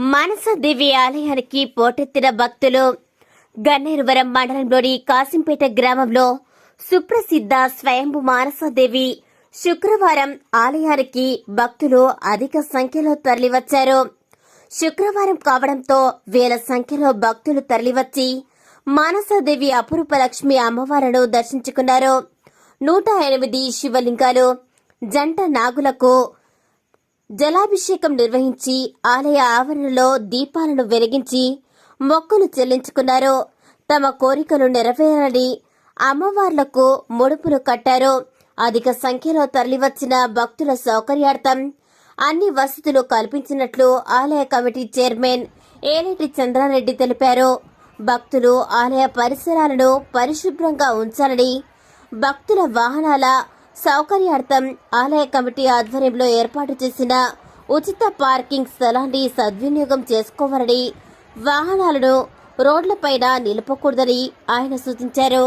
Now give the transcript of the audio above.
మనస దివ్య ఆలయానికి పోటెత్తిన భక్తులు గన్నేరువరం మండలంలోని కాసింపేట గ్రామంలో సుప్రసిద్ధ స్వయంభు మానసదేవి శుక్రవారం ఆలయానికి భక్తులు అధిక సంఖ్యలో తరలివచ్చారు. శుక్రవారం కావడంతో వేల సంఖ్యలో భక్తులు తరలివచ్చి మానసదేవి అపురూప లక్ష్మి అమ్మవారిను దర్శించుకున్నారు. నూట ఎనిమిది శివలింగాలు జంట నాగులకు జలాభిషేకం నిర్వహించి ఆలయ ఆవరణలో దీపాలను వెలిగించి మొక్కులు చెల్లించుకున్నారు తమ కోరికలు నెరవేరాలని అమ్మవార్లకు ముడుపులు కట్టారు అధిక సంఖ్యలో తరలివచ్చిన భక్తుల సౌకర్యార్థం అన్ని వసతులు కల్పించినట్లు ఆలయ కమిటీ చైర్మన్ ఏలేటి చంద్రారెడ్డి తెలిపారు. భక్తులు ఆలయ పరిసరాలను పరిశుభ్రంగా ఉంచాలని భక్తుల వాహనాల సౌకర్యార్థం ఆలయ కమిటీ ఆధ్వర్యంలో ఏర్పాటు చేసిన ఉచిత పార్కింగ్ స్థలాన్ని సద్వినియోగం చేసుకోవాలని వాహనాలను రోడ్లపైన నిలుపకూడదని ఆయన సూచించారు.